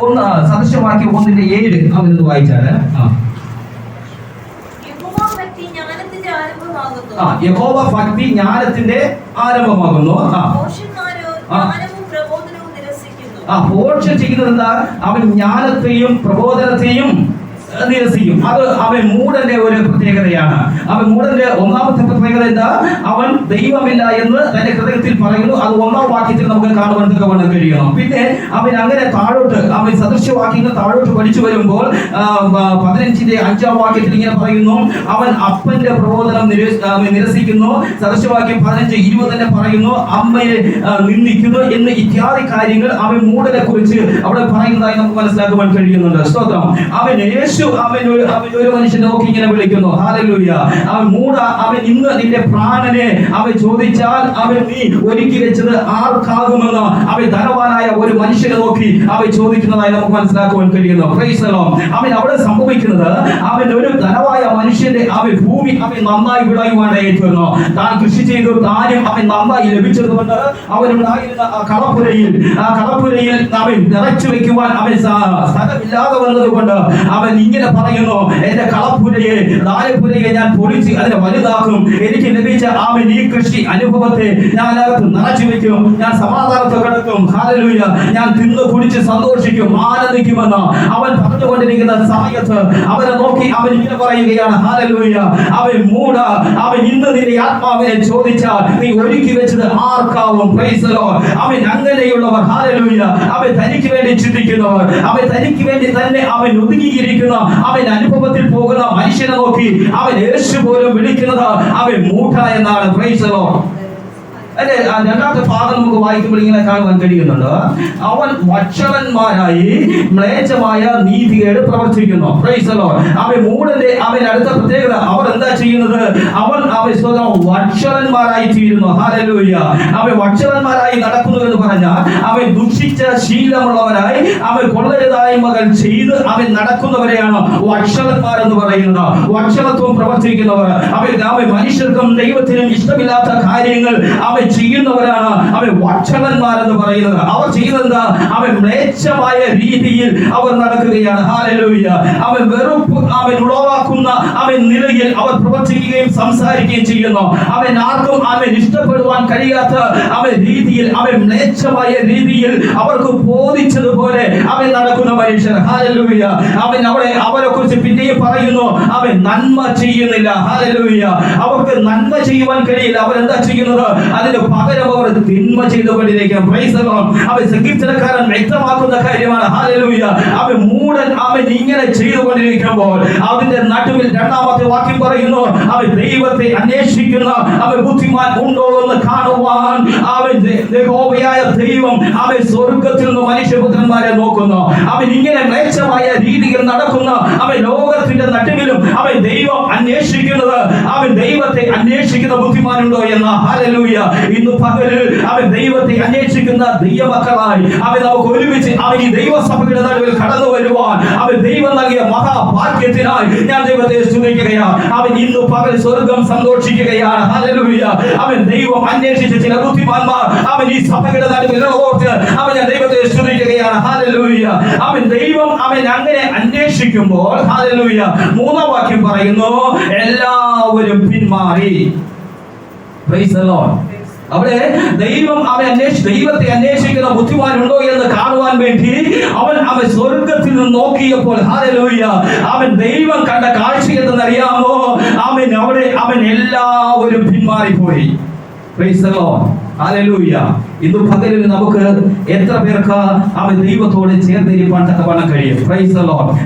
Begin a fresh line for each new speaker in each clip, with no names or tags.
ഒന്ന് സദൃശവാക്യം ഒന്നിന്റെ ഏഴ് അവനൊന്ന് വായിച്ചാൽ ആ. യഹോവ ഭക്തി ജ്ഞാനത്തിന്റെ ആരംഭമാകുന്നു. ആ ആ. ചെയ്യുന്നത് എന്താ അവൻ ജ്ഞാനത്തെയും പ്രബോധനത്തെയും നിരസിക്കും. അത് അവൻ മൂടന്റെ ഒരു പ്രത്യേകതയാണ്. അവൻ മൂടന്റെ ഒന്നാമത്തെ പ്രത്യേകത എന്താ? അവൻ ദൈവമില്ല എന്ന് തന്റെ ഹൃദയത്തിൽ പറയുന്നു. അത് ഒന്നാം വാക്യത്തിൽ നമുക്ക് കാണുവാൻ തക്കവണ്ണം കഴിയണം. പിന്നെ അവൻ അങ്ങനെ താഴോട്ട് അവൻ സദൃശ്യവാക്യങ്ങൾ താഴോട്ട് പഠിച്ചു വരുമ്പോൾ പതിനഞ്ചിന്റെ അഞ്ചാം വാക്യത്തിൽ ഇങ്ങനെ പറയുന്നു. അവൻ അപ്പന്റെ പ്രബോധനം നിരസിക്കുന്നു. സദൃശ്യവാക്യം പതിനഞ്ച് ഇരുപത് തന്നെ പറയുന്നു. അമ്മയെ നിന്ദിക്കുന്നു എന്ന് ഇത്യാദി കാര്യങ്ങൾ അവൻ മൂടനെ കുറിച്ച് അവിടെ പറയുന്നതായി നമുക്ക് മനസ്സിലാക്കുവാൻ കഴിയുന്നുണ്ട്. സ്തോത്രം. അവൻ യേശു അവൻ ഒരു അവൻ ഒരു മനുഷ്യനെ നോക്കി ഇങ്ങനെ വിളിക്കുന്നു. ഹാലലൂയ അവൻ മൂട. അവൻ ഇന്ന് നിന്റെ പ്രാണനെ അവൻ ചോദിച്ചാൽ അവൻ നീ ഒരുക്കി വെച്ചത് ആർക്കാകുമെന്ന് അവൻ ധനവാനായ ഒരു മനുഷ്യനെ നോക്കി അവൻ ചോദിക്കുന്നതായി നമുക്ക് മനസ്സിലാക്കുവാൻ കഴിയുന്നു. അവൻ അവിടെ സംഭവിക്കുന്നത് അവൻ ഒരു മനുഷ്യന്റെ അവൻ ഭൂമി അവൻ നന്നായി വിളയുവാനായിരുന്നു താൻ കൃഷി ചെയ്ത കാര്യം അവൻ നന്നായി ലഭിച്ചതുകൊണ്ട് അവനുണ്ടായിരുന്ന ആ കളപ്പുരയിൽ ആ കളപ്പുരയിൽ അവൻ നിറച്ചു വെക്കുവാൻ അവൻ സ്ഥലമില്ലാതെ വന്നതുകൊണ്ട് അവൻ ഇങ്ങനെ പറയുന്നു എന്റെ കളപ്പുരയെ നാലപ്പുരയെ ഞാൻ പൊളിച്ച് അതിനെ വലുതാക്കും. എനിക്ക് ലഭിച്ച അവൻ ഈ കൃഷി അനുഭവത്തെ ഞാൻ അകത്ത് നിറച്ചു വെക്കും. ഞാൻ സമാധാനത്തെ കിടക്കും. ഹാലലൂയ ഞാൻ തിന്നു കുടിച്ച് സന്തോഷിക്കും. ആനന്ദിക്കുമെന്ന് അവൻ പറഞ്ഞുകൊണ്ടിരിക്കുന്ന സമയത്ത് അവനെ നോക്കി അവൻ ഇങ്ങനെ പറയുകയാണ് അവൻ മൂട. അവൻ ഇന്ന് നിന്റെ ആത്മാവിനെ ചോദിച്ചാൽ നീ ഒരുക്കി വെച്ചത് ആർക്കാവും. അവൻ അങ്ങനെയുള്ളവർ. ഹാലലൂയ അവൻ തനിക്ക് വേണ്ടി ചിന്തിക്കുന്നവർ. അവൻ തനിക്ക് വേണ്ടി തന്നെ അവൻ ഒതുങ്ങിയിരിക്കുന്ന അവൻ അനുഭവത്തിൽ പോകുന്ന മനുഷ്യനെ നോക്കി അവൻ യേശു പോലും വിളിക്കുന്നത് അവൻ മൂഢ എന്നാണ്. Lord. അല്ലെ രണ്ടാമത്തെ ഭാഗം നമുക്ക് വായിക്കുമ്പോൾ ഇങ്ങനെ കാണുവാൻ കഴിയുന്നുണ്ട്. അവൻ വക്ഷണന്മാരായി മ്ലേച്ഛമായ നീതികേട് പ്രവർത്തിക്കുന്നു. അവൻ മൂടന്റെ അവൻ അടുത്ത പ്രത്യേകത അവർ എന്താ ചെയ്യുന്നത്? അവൻ അവൻ സ്വന്തം വക്ഷണന്മാരായി തീരുന്നു. അവൻ വക്ഷണന്മാരായി നടക്കുന്നു. പറഞ്ഞാൽ അവൻ ദുഷിച്ച ശീലമുള്ളവരായി അവൻ കൊള്ളരുതായ്മകൾ ചെയ്ത് അവൻ നടക്കുന്നവരെയാണ് വക്ഷളന്മാർ എന്ന് പറയുന്നത്. വക്ഷളത്വം പ്രവർത്തിക്കുന്നവർ അവൻ അവൻ മനുഷ്യർക്കും ദൈവത്തിനും ഇഷ്ടമില്ലാത്ത കാര്യങ്ങൾ അവൻ ചെയ്യുന്നവരാണ് അവൻ വക്ഷളന്മാരെന്ന് പറയുന്നത്. അവർ ചെയ്യുന്നത് എന്താ അവൻ മ്ലേച്ഛമായ രീതിയിൽ അവർ നടക്കുകയാണ്. ഹാലലൂയ അവൻ വെറുപ്പ് അവൻ ഉളവാക്കുന്ന അവൻ നിലയിൽ അവർ പ്രവർത്തിക്കുകയും സംസാരിക്കുകയും ചെയ്യുന്നു. അവൻ ആർക്കും അവൻ ഇഷ്ടപ്പെടുവാൻ കഴിയാത്ത അവൻ രീതിയിൽ അവൻ മ്ലേച്ഛമായ രീതിയിൽ അവർക്ക് ബോധിച്ചതുപോലെ അവൻ നടക്കുന്ന മനുഷ്യൻ ഹാലലൂയ അവൻ അവളെ അവരെ കുറിച്ച് പിന്നെയും പറയുന്നു അവൻ നന്മ ചെയ്യുന്നില്ല. ഹാലലൂയ അവർക്ക് നന്മ ചെയ്യുവാൻ കഴിയില്ല. അവരെന്താ ചെയ്യുന്നത്? അതിന് പകരം അവർ തിന്മ ചെയ്തുകൊണ്ടിരിക്കും. അവൻ സങ്കീർത്തനക്കാരൻ വ്യക്തമാക്കുന്ന കാര്യമാണ്. ഹാലലൂയ അവൻ മൂടൻ അവൻ ഇങ്ങനെ ചെയ്തുകൊണ്ടിരിക്കുമ്പോൾ അതിന്റെ നടുവിൽ രണ്ടാമത്തെ വാക്യം പറയുന്നു അവൻ ദൈവത്തെ അന്വേഷിക്കുന്ന. അവൻ ബുദ്ധിമാൻ ഉണ്ടോ എന്ന് കാണുവാൻ അവൻ യഹോവയായ ദൈവം അവൻ സ്വർഗത്തിൽ നിന്ന് മനുഷ്യപുത്രന്മാരെ നോക്കുന്നു. അവൻ ഇങ്ങനെ മ്ലേച്ഛമായ രീതിയിൽ നടക്കുന്നു. അവൻ ലോകത്തിന്റെ നടുവിലും അവൻ ദൈവം അന്വേഷിക്കുന്നത് അവൻ ദൈവത്തെ അന്വേഷിക്കുന്ന ബുദ്ധിമാനുണ്ടോ എന്ന? ഹല്ലേലൂയ. ഇന്ന് പകലിൽ അവൻ ദൈവത്തെ അന്വേഷിക്കുന്ന ദൈവമക്കളായി അവൻ നമുക്ക് ഒരുമിച്ച് അവൻ ഈ ദൈവസഭയുടെ നടുവിൽ കടന്നു വരുവാൻ അവൻ ദൈവം നൽകിയ മഹാഭാഗ്യത്തിനായി ഞാൻ ദൈവത്തെ സ്തുതിക്കുകയാണ്. അവൻ ഇന്ന് പകൽ സ്വർഗം സന്തോഷിക്കുകയാണ്. ഹല്ലേലൂയ. അവൻ ദൈവം അന്വേഷിച്ച ചില ബുദ്ധിമാന്മാർ അവൻ ഈ സഭയുടെ നടുവിൽ ഓർത്ത് അവൻ ഞാൻ ദൈവത്തെ സ്തുതിക്കുകയാണ്. ഹല്ലേലൂയ. അവൻ ദൈവം അവൻ അങ്ങനെ അന്വേഷിക്കുമ്പോൾ ഹല്ലേലൂയ മൂന്നാം വാക്യം പറയുന്നു എല്ലാവരും പിന്മാറി. അവിടെ ദൈവം അവൻ അന്വേഷി ദൈവത്തെ അന്വേഷിക്കുന്ന ബുദ്ധിമാനുണ്ടോ എന്ന് കാണുവാൻ വേണ്ടി അവൻ അവൻ സ്വർഗത്തിൽ നിന്ന് നോക്കിയപ്പോൾ ഹാലലൂയ അവൻ ദൈവം കണ്ട കാഴ്ച എന്തെന്നറിയാമോ അവൻ അവിടെ അവൻ എല്ലാവരും പിന്മാറിപ്പോയി. Hallelujah. ഇന്ന് പകലിൽ നമുക്ക് എത്ര പേർക്ക് അവൻ ദൈവത്തോട് ചേർന്നിരിപ്പാൻ തക്കവണ്ണം കഴിയും. പ്രൈസ്.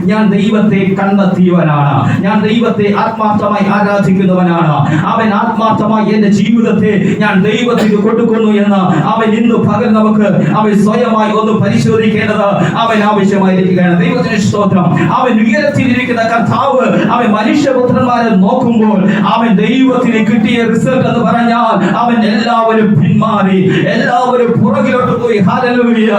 ഞാൻ ദൈവത്തെ കണ്ടെത്തിയവനാണ്. ഞാൻ ദൈവത്തെ ആത്മാർത്ഥമായി ആരാധിക്കുന്നവനാണ്. അവൻ ആത്മാർത്ഥമായി എന്റെ ജീവിതത്തെ ഞാൻ ദൈവത്തിന് കൊടുക്കുന്നു എന്ന് അവൻ ഇന്ന് പകൽ നമുക്ക് അവൻ സ്വയമായി ഒന്ന് പരിശോധിക്കേണ്ടത് അവൻ ആവശ്യമായിരിക്കുകയാണ്. ദൈവത്തിന് സ്തോത്രം. അവൻ ഉയരത്തിലിരിക്കുന്ന കർത്താവ് അവൻ മനുഷ്യപുത്രന്മാരെ നോക്കുമ്പോൾ അവൻ ദൈവത്തിന് കിട്ടിയ റിസൾട്ട് എന്ന് പറഞ്ഞാൽ അവൻ എല്ലാവരും പിന്മാറി. എല്ലാവരും പുറകിലോട്ട് പോയി. ഹാലലൂയ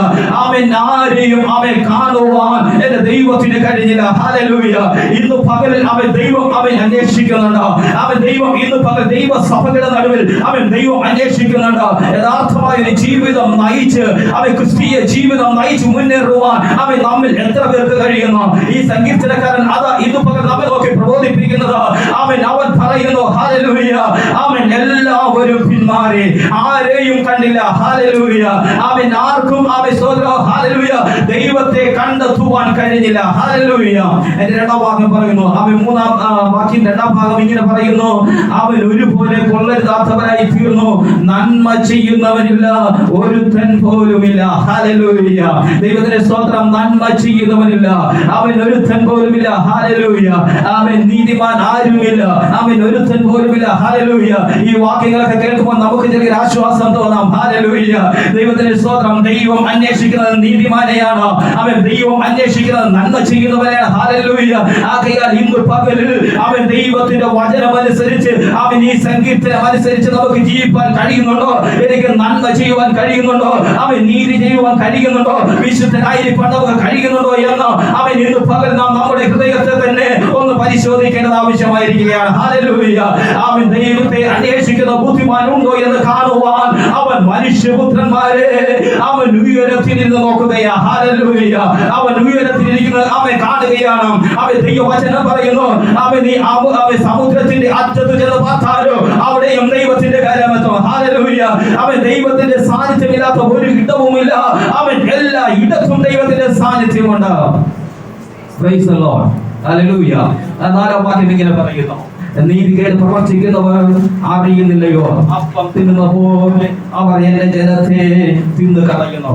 അവൻ ആരെയും അവൻ കാണുവാൻ എന്റെ ദൈവത്തിന് കഴിഞ്ഞില്ല. ഹാലലൂയ ഇന്ന് പകലിൽ അവൻ ദൈവം അവൻ അന്വേഷിക്കുന്നുണ്ട്. അവൻ ദൈവം ഇന്ന് പകൽ ദൈവ സഭകളുടെ നടുവിൽ അവൻ ദൈവം അന്വേഷിക്കുന്നുണ്ട്. യഥാർത്ഥമായ ഒരു ജീവിതം നയിച്ച് അവൻ ക്രിസ്തീയ ജീവിതം നയിച്ച് മുന്നേറുവാൻ അവൻ നമ്മിൽ എത്ര പേർക്ക് കഴിയുന്നു? ഈ സങ്കീർത്തനക്കാരൻ അതാ ഇന്ന് പകൽ നമ്മെ നോക്കി പ്രബോധിപ്പിക്കുന്നത്. അവൻ അവൻ പറയുന്നു ഹാലലൂയ അവൻ എല്ലാവരും പിന്മാറി. ആരെയും കണ്ടില്ല. ഹാലലൂയ. അവൻ ആർക്കും അവൻ സ്തോത്ര ഹാലലൂയ. ദൈവത്തെ കണ്ടെത്തുവാൻ കഴിഞ്ഞില്ല. ഹാലലൂയ. എന്റെ രണ്ടാം ഭാഗം പറയുന്നു. അവൻ മൂന്നാം ആ, രണ്ടാം ഭാഗം ഇങ്ങനെ പറയുന്നു. അവൻ ഒരുപോലെ കൊള്ളരുതാത്തവരായി തീർന്നു. നന്മ ചെയ്യുന്നവനില്ല ഒരുത്തൻ പോലുമില്ല. ഹാലലൂയ. ദൈവത്തിന്റെ സ്തോത്രം നന്മ ചെയ്യുന്നവനില്ല അവൻ ഒരുത്തൻ പോലുമില്ല. ഹാലലൂയ. അവൻ നീതിമാൻ ആരുമില്ല. അവൻ ഒരുത്തൻ പോലുമില്ല. ഹാലലൂയ. ഈ വാക്യങ്ങളൊക്കെ കേൾക്കുമ്പോൾ നമുക്ക് ചെറിയൊരു ആശ്വാസം തോന്നാം. ഹാലലൂയ. ദൈവത്തിന്റെ സ്തോത്രം ദൈവം അന്വേഷിക്കുന്നത് നീതിമാനെയാണ്. അവൻ ദൈവം അന്വേഷിക്കുന്നത് നന്മ ചെയ്യുന്നവനെയാണ് ഹാലലൂയ ആകയാൽ ഇന്ന് പകലിൽ അവൻ ദൈവത്തിന്റെ വചനം അനുസരിച്ച് അവൻ ഈ സംഗീതം അനുസരിച്ച് നമുക്ക് ജീവിക്കാൻ കഴിയുന്നുണ്ടോ? എനിക്ക് നന്മ ചെയ്യുവാൻ കഴിയുന്നുണ്ടോ? അവൻ നീതി ചെയ്യുവാൻ കഴിയുന്നുണ്ടോ? വിശുദ്ധനായിരിക്കാൻ നമുക്ക് കഴിയുന്നുണ്ടോ എന്ന് അവൻ ഇന്ന് പകൽ നാം നമ്മുടെ ഹൃദയത്തെ തന്നെ ഒന്ന് പരിശോധിക്കേണ്ടത് ആവശ്യമായിരിക്കുകയാണ്. ഹാലലൂയ അവൻ ദൈവത്തെ ബുദ്ധിമാൻ എന്ന് കാണുവാൻ അവൻ മനുഷ്യപുത്രന്മാരെ അവൻ ഉയരത്തിൽ നിന്ന് നോക്കുകയാ അവൻ ഉയരത്തിൽ ഇരിക്കുന്നത് അവൻ കാണുകയാണ്. അവൻ ദൈവവചനം പറയുന്നു അവൻ ഈ അവ- അവൻ സമുദ്രത്തിന്റെ അറ്റത്ത് ചെന്ന് പാർത്താലോ അവിടെയും ദൈവത്തിന്റെ കാര്യമെത്തും ഹാലലൂയ അവൻ ദൈവത്തിന്റെ സാന്നിധ്യമില്ലാത്ത ഒരു ഇടവുമില്ല. അവൻ എല്ലാ ഇടത്തും ദൈവത്തിന്റെ സാന്നിധ്യമുണ്ട്. Praise the lord hallelujah. നാലാം വാക്യം ഇങ്ങനെ പറയുന്നു. നീതികേട് പ്രവർത്തിക്കുന്നവർ അറിയുന്നില്ലയോ? അപ്പം തിന്നുന്ന പോലെ അവർ എന്റെ ജനത്തെ തിന്നു കളയുന്നു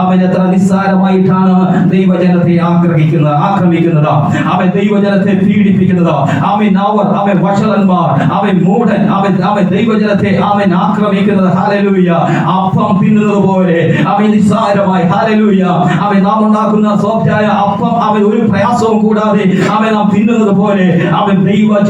അവൻ എത്ര നിസ്സാരമായിട്ടാണ് ദൈവജനത്തെ ആഗ്രഹിക്കുന്നത് ആക്രമിക്കുന്നത്? അവൻ ദൈവജനത്തെ പീഡിപ്പിക്കുന്നത്? അവൻ അവർ അവൻ വഷളന്മാർ അവൻ മൂഢൻ അവൻ അവൻ ദൈവജനത്തെ അവൻ ആക്രമിക്കുന്നത്. ഹലലൂയ അപ്പം തിന്നുന്നത് പോലെ അവൻ നിസ്സാരമായി. ഹലലൂയ അവൻ നാം ഉണ്ടാക്കുന്ന സോഫ്റ്റായ അപ്പം അവൻ ഒരു പ്രയാസവും കൂടാതെ അവൻ നാം തിന്നുന്നത് പോലെ അവൻ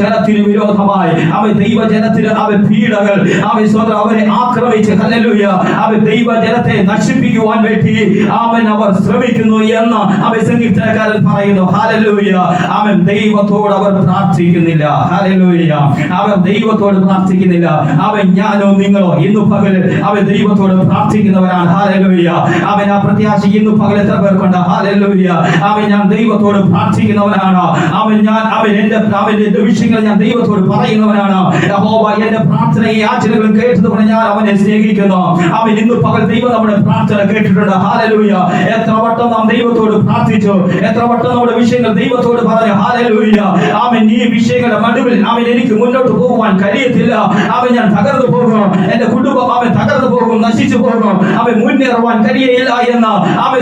ദൈവജനത്തിന് വിരോധമായി അവൻ ദൈവജനത്തിന് അവ പീഡകൾ അവ സ്വന്തം അവരെ ആക്രമിച്ച് ഹല്ലേലൂയ. ദൈവ ദൈവജനത്തെ നശിപ്പിക്കുവാൻ വേണ്ടി അവൻ അവർ ശ്രമിക്കുന്നു എന്ന് അവ സംഗീതക്കാരൻ പറയുന്നു. ഹാലലൂയ അവൻ ദൈവത്തോട് അവർ പ്രാർത്ഥിക്കുന്നില്ല. ഹാലലൂയ അവൻ ദൈവത്തോട് പ്രാർത്ഥിക്കുന്നില്ല. അവൻ ഞാനോ നിങ്ങളോ ഇന്ന് പകൽ അവൻ ദൈവത്തോട് പ്രാർത്ഥിക്കുന്നവരാണ്. ഹാലലൂയ അവൻ ആ പ്രത്യാശ ഇന്ന് പകൽ എത്ര പേർക്കുണ്ട്? ഹാലലൂയ അവൻ ഞാൻ ദൈവത്തോട് പ്രാർത്ഥിക്കുന്നവനാണ്. അവൻ ഞാൻ അവൻ എന്റെ അവൻ എന്റെ വിഷയങ്ങൾ ഞാൻ ദൈവത്തോട് പറയുന്നവനാണ്. യഹോവ എന്റെ പ്രാർത്ഥനയെ യാചനകളും കേട്ടതുകൊണ്ട് ഞാൻ അവനെ സ്നേഹിക്കുന്നു. അവൻ ഇന്ന് പകൽ ദൈവം നമ്മുടെ പ്രാർത്ഥന കേട്ടിട്ടുണ്ട്. ഹാലലൂയ എത്ര വട്ടം നാം ദൈവത്തോട് പ്രാർത്ഥിച്ചു. എത്ര വട്ടം നമ്മുടെ വിഷയങ്ങൾ ദൈവത്തോട് പറഞ്ഞു. ഹാലലൂയ അവൻ ഈ വിഷയങ്ങളുടെ നടുവിൽ അവൻ എനിക്ക് മുന്നോട്ട് പോകുവാൻ കഴിയത്തില്ല. അവൻ ഞാൻ തകർന്നു പോകും. എന്റെ കുടുംബം അവൻ തകർന്നു പോകും. നശിച്ചു പോകും. അവൻ മുന്നേറുവാൻ കഴിയയില്ല എന്ന് അവൻ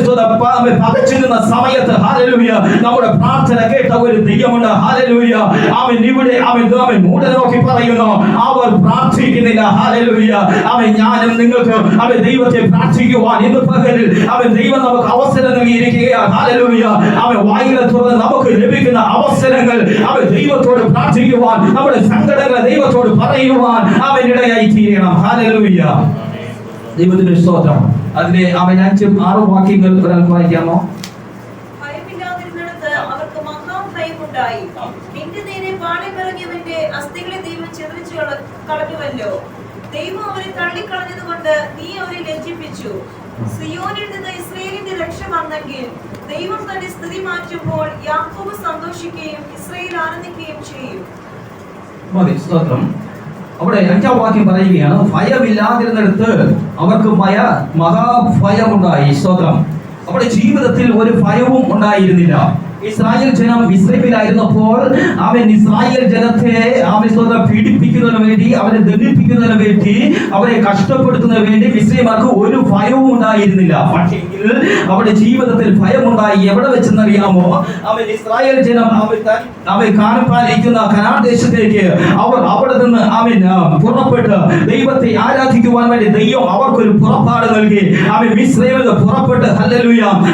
അവൻ പകച്ചു സമയത്ത് ഹാലലൂയ നമ്മുടെ പ്രാർത്ഥന കേട്ട ഒരു ദൈവമുണ്ട്. ഹാലലൂയ അവൻ ഇവിടെ അവൻ അവൻ മൂടെ നോക്കി പറയുന്നു അവർ പ്രാർത്ഥിക്കുന്നില്ല. ഹാലലൂയ അവൻ ഞാനും നിങ്ങൾക്ക് അവൻ ദൈവത്തെ പ്രാർത്ഥിക്കുവാൻ ഇന്ന് പകലിൽ അവൻ ദൈവം നമുക്ക് അവസരം നൽകിയിരിക്കുകയാണ്. ഹാലലൂയ അവൻ വായിലെ തുറന്ന് നമുക്ക് ലഭിക്കുന്ന അവസരങ്ങൾ അവൻ ദൈവത്തോട് പ്രാർത്ഥിക്കുവാൻ നമ്മുടെ സങ്കടങ്ങളെ ദൈവത്തോട് പറയുവാൻ അവൻ ഇടയായി തീരണം ഹാലലൂയ ദൈവത്തിന്റെ സ്തോത്രം. അതിനെ അവൻ അഞ്ചും ആറും വാക്യങ്ങൾ ഒരാൾക്ക് വായിക്കാമോ?
ഭയമില്ലാതിരുന്നിടത്ത് അവർക്ക് മഹാഭയമുണ്ടായി നിന്റെ നേരെ പാടിപ്പിറങ്ങിയവന്റെ അസ്ഥികളെ ദൈവം ചിതറിച്ചു കള- കളഞ്ഞുവല്ലോ. ദൈവം അവരെ തള്ളിക്കളഞ്ഞത് കൊണ്ട് നീ അവരെ ലജ്ജിപ്പിച്ചു. സിയോനിൽ നിന്ന് ഇസ്രയേലിന്റെ രക്ഷ വന്നെങ്കിൽ ദൈവം തന്റെ സ്ഥിതി മാറ്റുമ്പോൾ യാക്കോബ് സന്തോഷിക്കുകയും ഇസ്രയേൽ ആനന്ദിക്കുകയും ചെയ്യും.
മതി സ്തോത്രം. അവിടെ അഞ്ചാം വാക്യം പറയുകയാണ് ഭയമില്ലാതിരുന്നിടത്ത് അവർക്ക് ഭയ മഹാഭയമുണ്ടായി. സ്തോത്രം. അവിടെ ജീവിതത്തിൽ ഒരു ഭയവും ഉണ്ടായിരുന്നില്ല. ഇസ്രായേൽ ജനം ഇസ്രയേലിലായിരുന്നപ്പോൾ അവൻ ഇസ്രായേൽ ജനത്തെ അവൻ സ്വന്തം പീഡിപ്പിക്കുന്നതിന് വേണ്ടി അവരെ ദണ്ഡിപ്പിക്കുന്നതിന് വേണ്ടി അവരെ കഷ്ടപ്പെടുത്തുന്നതിന് വേണ്ടി മിശ്രീമാർക്ക് ഒരു ഭയവും ഉണ്ടായിരുന്നില്ല. പക്ഷെങ്കിൽ അവരുടെ ജീവിതത്തിൽ ഭയം ഉണ്ടായി എവിടെ വെച്ചെന്നറിയാമോ? അവൻ ഇസ്രായേൽ ജനം അവൻ അവൻ കാണപ്പാലിരിക്കുന്ന കനാൻ ദേശത്തേക്ക് അവർ അവിടെ നിന്ന് അവൻ പുറപ്പെട്ട് ദൈവത്തെ ആരാധിക്കുവാൻ വേണ്ടി ദൈവം അവർക്കൊരു പുറപ്പാട് നൽകി. അവൻ നിന്ന് പുറപ്പെട്ട്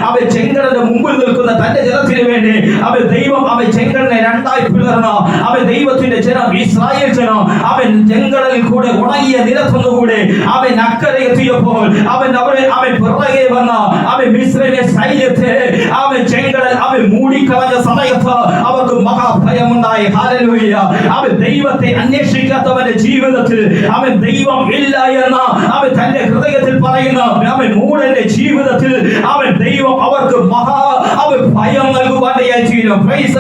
അവൻ ചെങ്കടന്റെ മുമ്പിൽ നിൽക്കുന്ന തന്റെ ജനത്തിന് വേണ്ടി. അവൻ ദൈവം അവൻ ചെങ്കടനെ രണ്ടായി പിളർന്നു. അവൻ ദൈവത്തിന്റെ ജനം ഇസ്രായേൽ ജനം. അവൻ ചെങ്കടലിൽ കൂടെ ഉണങ്ങിയ നിരത്തുന്നുകൂടെ അവൻ അക്കരെ എത്തിയപ്പോൾ അവൻ അവരെ അവൻ പിറകെ വന്ന അവൻ മിശ്രയിലെ സൈന്യത്തെ അവൻ ചെങ്കടൽ അവൻ മൂടിക്കളഞ്ഞ സമയത്ത് അവർക്ക് മഹാഭയമുണ്ടായി. ഹാലലൂയ അവൻ ദൈവത്തെ അന്വേഷിക്കാത്തവന്റെ ജീവിതത്തിൽ അവൻ ദൈവം ഇല്ല എന്ന് അവൻ തന്റെ ഹൃദയത്തിൽ പറയുന്ന. അവൻ മൂടന്റെ ജീവിതത്തിൽ അവൻ ദൈവം അവർക്ക് മഹാ അവൻ ഭയം നൽകുവാനായി Praise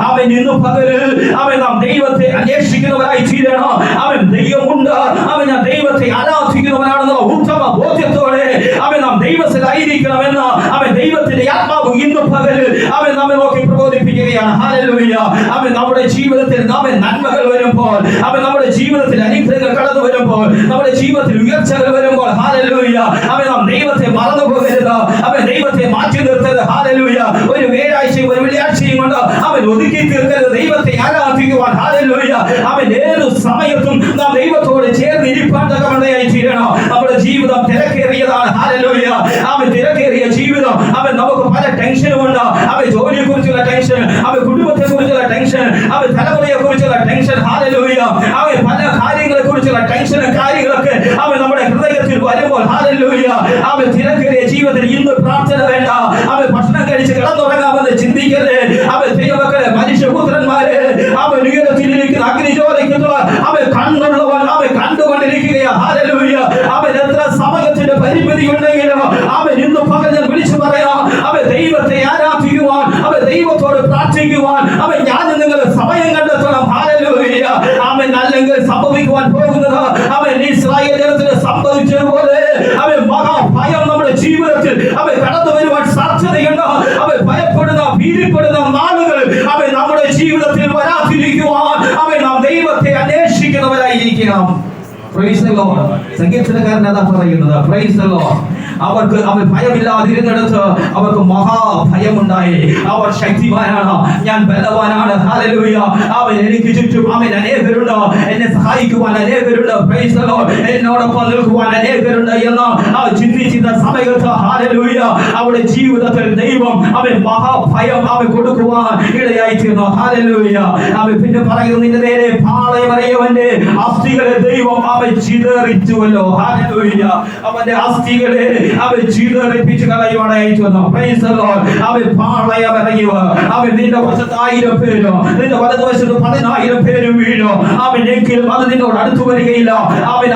അവൻ ഇന്ന് പകലിൽ അവൻ നാം ദൈവത്തെ അന്വേഷിക്കുന്നവരായി തീരണം. അവൻ ദൈവമുണ്ട്. അവൻ ഞാൻ ദൈവത്തെ ആരാധിക്കുന്നവനാണെന്നുള്ള ഉത്തമ ബോധ്യത്തോടെ അവൻ നാം ദൈവത്തിലായിരിക്കണമെന്ന് അവൻ ദൈവത്തിന്റെ ആത്മാവ് ഇന്ന് പകലിൽ അവൻ നമ്മെ നോക്കി പ്രബോധിപ്പിക്കുകയാണ്. ഹാലലുയ്യ അവൻ നമ്മുടെ ജീവിതത്തിൽ നമ്മെ നന്മകൾ വരുമ്പോൾ അവൻ നമ്മുടെ ജീവിതത്തിൽ അനുഗ്രഹങ്ങൾ കടന്നു വരുമ്പോൾ നമ്മുടെ ജീവിതത്തിൽ ഉയർച്ചകൾ വരുമ്പോൾ ഹാലലൂയ അവൻ നാം ദൈവത്തെ മറന്നു പോകരുത് അവൻ ദൈവത്തെ മാറ്റി നിർത്തരുത്. ഹാലലൂയ ഒരു വേഴാഴ്ചയും ഒരു വെള്ളിയാഴ്ചയും കൊണ്ട് അവൻ ഒതുക്കി തീർക്കരുത്. ദൈവത്തെ ആരാധിക്കുവാൻ ഹാലോയ അവൻ ഏത് സമയത്തും നാം ദൈവത്തോട് ചേർന്ന് ഇരിപ്പാൻ തീരണം. നമ്മുടെ ജീവിതം തിരക്കേറിയതാണ്. ഹാലലൂയ അവൻ തിരക്കേറിയ ജീവിതം. അവൻ നമുക്ക് പല ടെൻഷനും ഉണ്ട്. അവൻ ജോലിയെ കുറിച്ചുള്ള ടെൻഷൻ അവൻ കുടുംബത്തെ കുറിച്ചുള്ള ടെൻഷൻ അവൻ തലമുറയെ കുറിച്ചുള്ള ടെൻഷൻ ഹാലലൂയ അവൻ പല കാര്യങ്ങളെ കുറിച്ചുള്ള ടെൻഷനും കാര്യങ്ങളൊക്കെ അവൻ നമ്മുടെ ഹൃദയത്തിൽ വരുമ്പോൾ ഹാലലൂയ അവൻ തിരക്കേറിയ ജീവിതത്തിൽ ഇന്ന് പ്രാർത്ഥന വേണ്ട. അവൻ ഭക്ഷണം കഴിച്ച് കിടന്നുറങ്ങാമെന്ന് ചിന്തിക്കരുത് അവൻ ദൈവമക്കളെ മനുഷ്യപുത്രന്മാരെ അവൻ ഉയരത്തിലിരിക്കുന്ന അഗ്നിജോലിക്കുന്നുള്ള അവൻ കണ്ണുള്ളവൻ അവൻ കണ്ടുകൊണ്ടിരിക്കുകയാ. അവൻ എത്ര സമയത്തിന്റെ പരിമിതി ഉണ്ടെങ്കിലും അവൻ ഇന്ന് പകൽ വിളിച്ചു പറയാം അവൻ ദൈവത്തെ ആരാധിക്കുവാൻ അവൻ ദൈവത്തോട് പ്രാർത്ഥിക്കുവാൻ അവൻ ഞാൻ നിങ്ങൾ സമയം കണ്ടെത്തണം. ഹാലലൂയ അവൻ അല്ലെങ്കിൽ സംഭവിക്കുവാൻ പോകുന്നത് അവൻ ഇസ്രായേൽ ജനത്തിന് സംഭവിച്ചതുപോലെ ഭീതിപ്പെടുന്ന നാളുകൾ അവൻ നമ്മുടെ ജീവിതത്തിൽ വരാതിരിക്കുവാൻ അവൻ നാം ദൈവത്തെ അന്വേഷിക്കുന്നവരായിരിക്കണം പ്രൈസ്. സങ്കീർത്തനക്കാരൻ അതാ പറയുന്നത് പ്രൈസ് Lord. അവർക്ക് അവൻ ഭയമില്ലാതിരുന്നിടത്ത് അവർക്ക് മഹാഭയമുണ്ടായി. അവർ ശക്തിമാനാണ്. ഞാൻ ബലവാനാണ്. അവൻ എനിക്ക് ചുറ്റും അവൻ അനേകരുണ്ട്. എന്നെ സഹായിക്കുവാൻ അനേകരുണ്ട്. എന്നോടൊപ്പം നിൽക്കുവാൻ അനേകരുണ്ട് എന്ന് അവൻ ചിന്തിച്ചിരുന്ന സമയത്ത് ഹാലലൂയ അവരുടെ ജീവിതത്തിൽ ദൈവം അവൻ മഹാഭയം അവൻ കൊടുക്കുവാൻ ഇടയായി തീർന്നു ഹാലലൂയ അവൻ പിന്നെ പറയുന്നു നിന്റെ നേരെ പാളയമറിയവന്റെ അസ്ഥികളെ ദൈവം അവൻ ചിതറിച്ചുവല്ലോ. ഹാലലൂയ അവന്റെ അസ്ഥികളെ അവൻ ചിതറിപ്പിച്ച് കളയുവാണ് Lord. അവൻ പാളയമറിയുക അവൻ നിന്റെ വശത്ത് ആയിരം പേരോ നിന്റെ വലതുവശത്ത് പതിനായിരം പേരും വീഴോ അവൻ എങ്കിലും അത് നിന്നോട് അടുത്തു വരികയില്ല.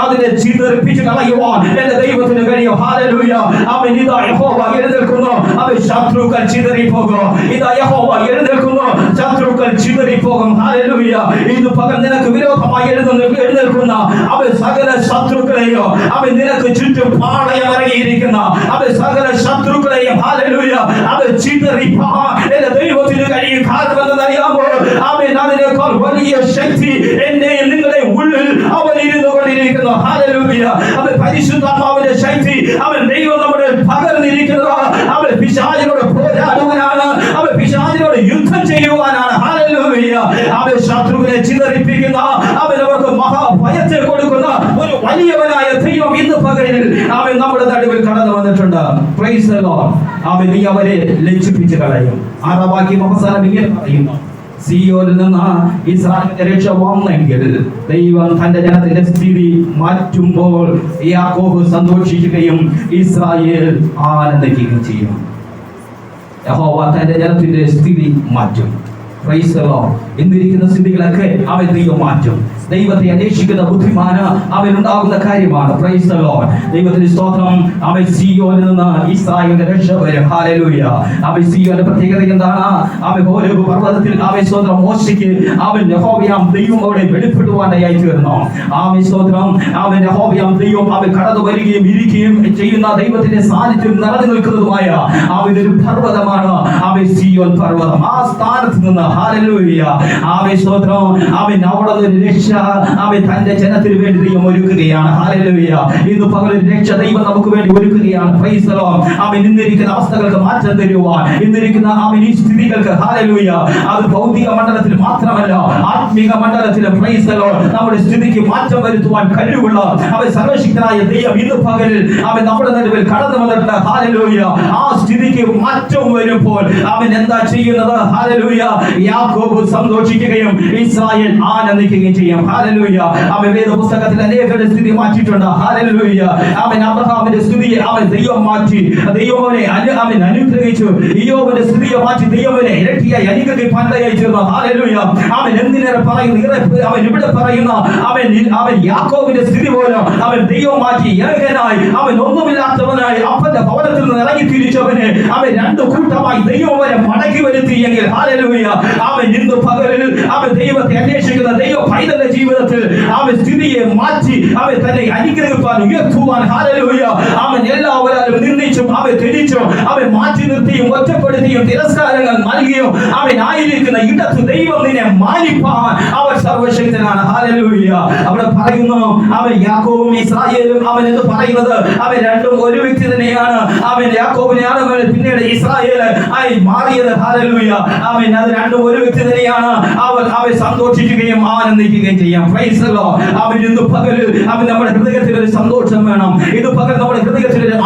അതിനെ ചിതറിപ്പിച്ച് കളയുവാൻ എന്റെ ദൈവത്തിന് കഴിയും. ഹാലലൂയ അവൻ ഇതാ യഹോവ എഴുന്നേൽക്കുന്നു. അവൻ ശത്രുക്കൾ ചിതറിപ്പോകും. ഇതാ യഹോവ എഴുന്നേൽക്കുന്നു. ശത്രുക്കൾ ചിതറിപ്പോകും. ഹാലലൂയ ഇന്ന് പകൽ നിനക്ക് വിരോധമായി എഴുന്നേൽക്കുന്ന അവൻ സകല ശത്രുക്കളെയോ അവൻ നിനക്ക് ചുറ്റും പാളയം ഇറങ്ങിയിരിക്കുന്ന അത് സകല ശത്രുക്കളെയും ഹാലലൂയ അവൻ ചിതറിപ്പാൻ എന്റെ ദൈവത്തിന് കഴിയും കാരണം അറിയാമോ? അവൻ അതിനേക്കാൾ വലിയ ശക്തി എന്റെ നിങ്ങളുടെ ഉള്ളിൽ അവൻ ഇരുന്നു കൊണ്ടിരിക്കുന്നു. ഹാലലൂയ അവൻ പരിശുദ്ധാത്മാവിന്റെ ശക്തി. അവൻ ദൈവം നമ്മുടെ പകർന്നിരിക്കുന്നത്. അവൻ പിശാചിനോട് പോരാടുവാനാണ്. അവൻ പിശാചിനോട് യുദ്ധം ചെയ്യുവാനാണ്. ഹാലലൂയ അവൻ ശത്രുവിനെ ചിതറിപ്പിക്കുന്ന അവൻ അവർക്ക് മഹാഭയത്തെ കൊടുക്കുന്ന ഒരു വലിയവനായ ദൈവം ഇന്ന് പകലിൽ അവൻ നമ്മുടെ നടുവിൽ കടന്നു വന്നിട്ടുണ്ട് Praise the Lord. അവൻ നീ അവരെ ലജ്ജിപ്പിച്ച് കളയും. ആറാം വാക്യം അവസാനം ഇങ്ങനെ പറയുന്നു സിയോനിൽ നിന്ന് ഇസ്രായേലിന്റെ രക്ഷ വന്നെങ്കിൽ ദൈവം തന്റെ ജനത്തിന്റെ സ്ഥിതി മാറ്റുമ്പോൾ യാക്കോബ് സന്തോഷിക്കുകയും ഇസ്രായേൽ ആനന്ദിക്കുകയും ചെയ്യും. യഹോവ തന്റെ ജനത്തിന്റെ സ്ഥിതി മാറ്റും. ഇന്നിരിക്കുന്ന സ്ഥിതികളൊക്കെ അവൻ ദൈവം മാറ്റും. ദൈവത്തെ അന്വേഷിക്കുന്ന ബുദ്ധിമാന് അവൻ ഉണ്ടാകുന്ന കാര്യമാണ് പ്രൈസ്. ദൈവത്തിന്റെ സ്തോത്രം. അവൻ സിയോനിൽ നിന്ന് ഇസ്രായേലിന്റെ രക്ഷ വരും. ഹാലലൂയ അവൻ സിയോന്റെ പ്രത്യേകത എന്താണ്? അവൻ ഓരോ പർവതത്തിൽ അവൻ സ്തോത്രം. മോശയ്ക്ക് അവൻ യഹോവയാം ദൈവം അവിടെ വെളിപ്പെടുവാനായി തീർന്നു. ആമേ സ്തോത്രം. അവൻ യഹോവയാം ദൈവം അവൻ കടന്നു വരികയും ഇരിക്കുകയും ചെയ്യുന്ന ദൈവത്തിന്റെ സാന്നിധ്യം നിറഞ്ഞു നിൽക്കുന്നതുമായ അവൻ ഒരു പർവതമാണ്. അവൻ സിയോൻ പർവതം. ആ സ്ഥാനത്ത് നിന്ന്. ഹാലലൂയ ആമേ സ്തോത്രം. അവൻ അവിടെ നിന്ന് രക്ഷ അവൻ തന്റെ ജനത്തിന് വേണ്ടി ദൈവം ഒരുക്കുകയാണ്. ഹാലലുയ ഇന്ന് പകൽ രക്ഷ ദൈവം നമുക്ക് വേണ്ടി ഒരുക്കുകയാണ്. Lord. അവൻ ഇന്നിരിക്കുന്ന അവസ്ഥകൾക്ക് മാറ്റം തരുവാൻ. ഇന്നിരിക്കുന്ന അവൻ ഈ സ്ഥിതികൾക്ക് ഹാലലുയ അത് ഭൗതിക മണ്ഡലത്തിൽ മാത്രമല്ല ആത്മീക മണ്ഡലത്തിലെ Lord. നമ്മുടെ സ്ഥിതിക്ക് മാറ്റം വരുത്തുവാൻ കഴിവുള്ള അവൻ സർവശക്തനായ ദൈവം ഇന്ന് പകലിൽ അവൻ നമ്മുടെ നടുവിൽ കടന്നു വന്നിട്ടുണ്ട്. ഹാലലൂയ ആ സ്ഥിതിക്ക് മാറ്റം വരുമ്പോൾ അവൻ എന്താ ചെയ്യുന്നത്? ഹാലലൂയ യാക്കോബ് സന്തോഷിക്കുകയും ഇസ്രായേൽ ആനന്ദിക്കുകയും ചെയ്യും. ഹാലലൂയ അവൻ വേദ പുസ്തകത്തിൽ അനേകരുടെ സ്ഥിതി മാറ്റിയിട്ടുണ്ട്. ഹാലലൂയ അവൻ അവൻ അവൻ അനുഗ്രഹിച്ചു. ഇയോവന്റെ മാറ്റി ദൈവവനെ ഇരട്ടിയായി അവൻ പറയുന്നു? അവൻ ഇവിടെ അവൻ അവൻ പോലും അവൻ അപ്പന്റെ അവൻ രണ്ടു കൂട്ടമായി ദൈവം അവനെ മടക്കി വരുത്തിയെങ്കിൽ അവൻ ഇന്ന് പകലിൽ അവൻ ദൈവത്തെ അന്വേഷിക്കുന്ന ദൈവ പൈതന്റെ ജീവിതത്തിൽ അവൻ സ്ഥിതിയെ മാറ്റി അവൻ തന്നെ അനുഗ്രഹിപ്പാൻ ഉയർത്തുവാൻ. ഹാലലൂയ അവൻ എല്ലാവരും നിന്ദിച്ചും അവൻ തിരിച്ചും അവൻ മാറ്റി നിർത്തിയും ഒറ്റപ്പെടുത്തിയും തിരസ്കാരങ്ങൾ നൽകിയും അവൻ ആയിരിക്കുന്ന ഇടത്ത് ദൈവം നിന്നെ മാനിപ്പാൻ അവൻ സർവശക്തനാണ്. ഹാലലൂയ അവിടെ പറയുന്നു അവൻ യാക്കോവും ഇസ്രായേലും അവൻ എന്ന് പറയുന്നത് അവൻ രണ്ടും ഒരു വ്യക്തി തന്നെയാണ്. അവൻ യാക്കോബിനെയാണ് അവൻ പിന്നീട് ഇസ്രായേൽ ആയി മാറിയത്. ഹാലലൂയ അവൻ അത് രണ്ടും ഒരു വ്യക്തി തന്നെയാണ്. അവൻ അവൻ സന്തോഷിക്കുകയും ആനന്ദിക്കുകയും ചെയ്യാം. അവൻ ഇന്ന് പകൽ അവൻ നമ്മുടെ ഹൃദയത്തിൽ ഒരു സന്തോഷം വേണം ഇത് പകൽ നമ്മുടെ ഹൃദയത്തിൽ ഒരു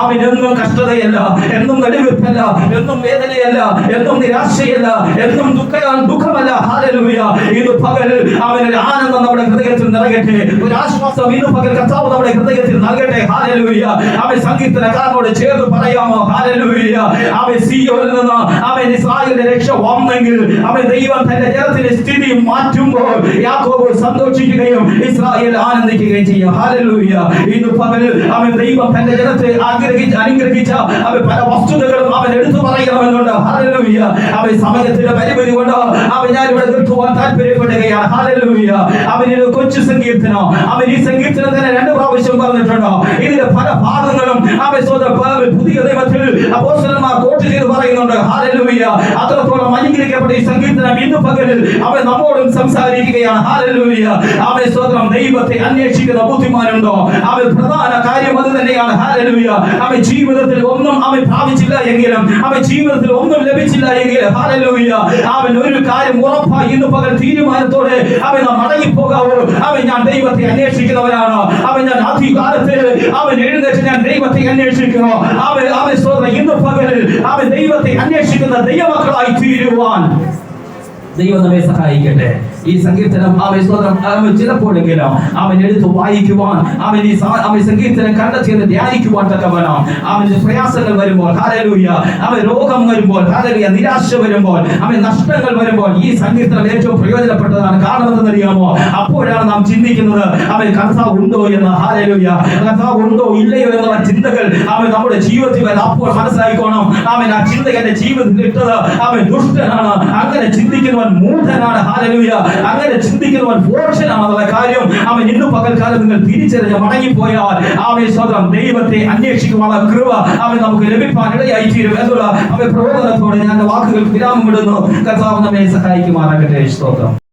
അവൻ എന്നും കഷ്ടതയല്ല എന്നും നെടുവെപ്പല്ല എന്നും വേദനയല്ല എന്നും നിരാശയല്ല എന്നും ദുഃഖ ദുഃഖമല്ല. ഹാലലൂയ ഇത് പകൽ അവനൊരു ആനന്ദം നമ്മുടെ ഹൃദയത്തിൽ നിറയട്ടെ. ഒരു ആശ്വാസം ഇത് പകൽ കർത്താവ് നമ്മുടെ ഹൃദയത്തിൽ നൽകട്ടെ. ഹാലലൂയ അവൻ സംഗീതനക്കാരനോട് ചേർന്ന് പറയാമോ? ഹാലലൂയ അവൻ സിയോയിൽ നിന്ന് അവൻ ഇസ്രായേലിന്റെ രക്ഷ വന്നെങ്കിൽ അവൻ ദൈവം തന്റെ ജനത്തിന്റെ സ്ഥിതി മാറ്റുമ്പോൾ യാക്കോബ് സന്തോഷിക്കുകയും ഇസ്രായേൽ ആനന്ദിക്കുകയും ചെയ്യും. ഹാലലൂയ ഇത് പകൽ അവൻ ദൈവം തന്റെ ജനത്തെ ആഗ്രഹിച്ച് അനുഗ്രഹിച്ച അവൻ പല വസ്തുതകളും അവൻ എടുത്തു പറയണമെന്നുണ്ട്. ഹാലലുമിയ അവൻ സമയത്തിന്റെ പരിമിതി കൊണ്ട് അവൻ ഞാൻ ഇവിടെ നിർത്തുവാൻ താല്പര്യപ്പെടുകയാണ്. ഹാലലുമിയ അവനൊരു കൊച്ചു സങ്കീർത്തനം അവൻ ഈ സങ്കീർത്തനം തന്നെ രണ്ട് പ്രാവശ്യം പറഞ്ഞിട്ടുണ്ടോ? ഇതിന്റെ പല ഭാഗങ്ങളും അവൻ പുതിയ ദൈവത്തിൽ അപ്പോസ്തലന്മാർ കോട്ട് ചെയ്ത് പറയുന്നുണ്ട്. ഹാലലുമിയ അത്രത്തോളം അനുഗ്രഹിക്കപ്പെട്ട ഈ സങ്കീർത്തനം ഇന്ന് പകലിൽ അവൻ നമ്മോടും സംസാരിക്കുകയാണ്. ഹാലലുമിയ അവൻ സ്വന്തം ദൈവത്തെ അന്വേഷിക്കുന്ന ബുദ്ധിമാനുണ്ടോ? അവൻ പ്രധാന കാര്യം അത് തന്നെയാണ്. അവൻ ജീവിതത്തിൽ ഒന്നും അവൻ ഭാവിച്ചില്ല എങ്കിലും അവൻ ജീവിതത്തിൽ ഒന്നും ലഭിച്ചില്ല എങ്കിലും അവൻ ഒരു കാര്യം ഉറപ്പായി ഇന്ന് പകൽ തീരുമാനത്തോടെ അവൻ മടങ്ങി പോകാവൂ അവൻ ഞാൻ ദൈവത്തെ അന്വേഷിക്കുന്നവനാണ്. അവൻ ഞാൻ അധികാരത്തിൽ അവൻ എഴുന്നേറ്റ് ഞാൻ ദൈവത്തെ അന്വേഷിക്കുന്നു. അവൻ അവൻ സ്വന്തം ഇന്ന് പകലിൽ അവൻ ദൈവത്തെ അന്വേഷിക്കുന്ന ദൈവമക്കളായി തീരുവാൻ ദൈവം നമ്മെ സഹായിക്കട്ടെ. ഈ സങ്കീർത്തനം അവൻ സ്വന്തം അവൻ ചിലപ്പോഴെങ്കിലും അവൻ എടുത്ത് വായിക്കുവാൻ അവൻ ഈ അവൻ സങ്കീർത്തനം കണ്ടെത്തിയെന്ന് ധ്യാനിക്കുവാൻ തക്കവണ്ണം അവന് പ്രയാസങ്ങൾ വരുമ്പോൾ ഹാലലൂയ. അവൻ രോഗം വരുമ്പോൾ ഹാലലൂയ നിരാശ വരുമ്പോൾ അവൻ നഷ്ടങ്ങൾ വരുമ്പോൾ ഈ സങ്കീർത്തനം ഏറ്റവും പ്രയോജനപ്പെട്ടതാണ്. കാരണം എന്തെന്നറിയാമോ അപ്പോഴാണ് നാം ചിന്തിക്കുന്നത് അവൻ കർത്താവ് ഉണ്ടോ എന്ന്. ഹാലലൂയ കർത്താവ് ഉണ്ടോ ഇല്ലയോ എന്നുള്ള ചിന്തകൾ അവൻ നമ്മുടെ ജീവിതത്തിൽ വരെ അപ്പോൾ മനസ്സിലാക്കിക്കോണം അവൻ ആ ചിന്ത എന്റെ ജീവിതത്തിൽ ഇട്ടത് അവൻ ദുഷ്ടനാണ്. അങ്ങനെ ചിന്തിക്കുന്നവൻ മൂഢനാണ്. ഹാലലൂയ. അങ്ങനെ ചിന്തിക്കുന്നവൻ ഫോർഷനാണെന്നുള്ള കാര്യം അവൻ ഇന്ന് പകൽക്കാലം നിങ്ങൾ തിരിച്ചറിഞ്ഞ് മടങ്ങിപ്പോയാൽ അവൻ സ്വന്തം ദൈവത്തെ അന്വേഷിക്കുവാനുള്ള കൃപ അവൻ നമുക്ക് ലഭിക്കാൻ ഇടയായി തീരും എന്നുള്ള അവൻ പ്രബോധനത്തോടെ ഞാൻ വാക്കുകൾ വിരാമം ഇടുന്നു. കർത്താവ് നമ്മെ സഹായിക്കുമാറാകട്ടെ. സ്തോത്രം.